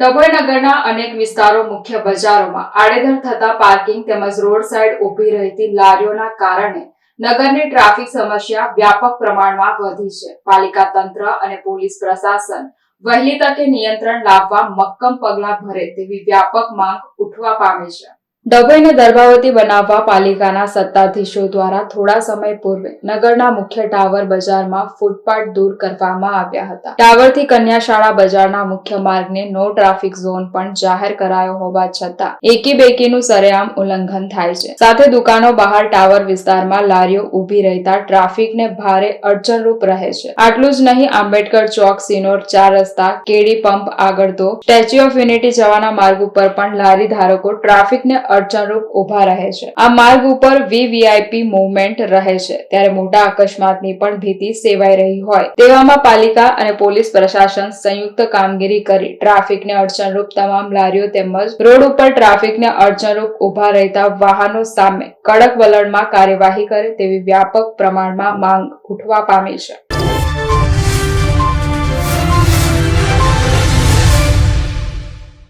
ડભોઈ નગરના અનેક વિસ્તારો મુખ્ય બજારોમાં આડેધડ થતા પાર્કિંગ તેમજ રોડ સાઈડ ઊભી રહેતી લારીઓના કારણે નગરની ટ્રાફિક સમસ્યા વ્યાપક પ્રમાણમાં વધી છે. પાલિકા તંત્ર અને પોલીસ પ્રશાસન વહેલી તકે નિયંત્રણ લાવવા મક્કમ પગલાં ભરે તેવી વ્યાપક માંગ ઉઠવા પામે છે. ડભોઈને દર્ભાવતી બનાવવા પાલિકાના સત્તાધીશો દ્વારા થોડા સમય પૂર્વે નગરના મુખ્ય ટાવર બજારમાં ફૂટપાથ દૂર કરવામાં આવ્યા હતા. ટાવરથી કન્યાશાળા બજારના મુખ્ય માર્ગને નો ટ્રાફિક ઝોન પણ જાહેર કરાયો હોવા છતાં એકી બેકીનું સરેઆમ ઉલ્લંઘન થાય છે. સાથે દુકાનો બહાર ટાવર વિસ્તારમાં લારીઓ ઊભી રહેતા ટ્રાફિકને ભારે અડચણરૂપ રહે છે. આટલું જ નહીં, આંબેડકર ચોક, સિનોર, ચાર રસ્તા, કેડી પંપ આગળ તો સ્ટેચ્યુ ઓફ યુનિટી જવાના માર્ગ ઉપર પણ લારી ધારકો ટ્રાફિકને અડચણરૂપ ઊભા રહે છે. આ માર્ગ ઉપર વીવીઆઈપી મુવમેન્ટ રહે છે. ત્યારે મોટા અકસ્માતની પણ ભીતિ સેવાઈ રહી હોય. તેવામાં પાલિકા અને પોલીસ પ્રશાસન સંયુક્ત કામગીરી કરી. ટ્રાફિકને અડચણરૂપ તમામ લારીઓ તેમજ રોડ ઉપર ટ્રાફિકને અડચણરૂપ ઊભા રહેતા વાહનો સામે કડક વલણમાં કાર્યવાહી કરે તેવી વ્યાપક પ્રમાણમાં માંગ ઉઠવા પામી છે.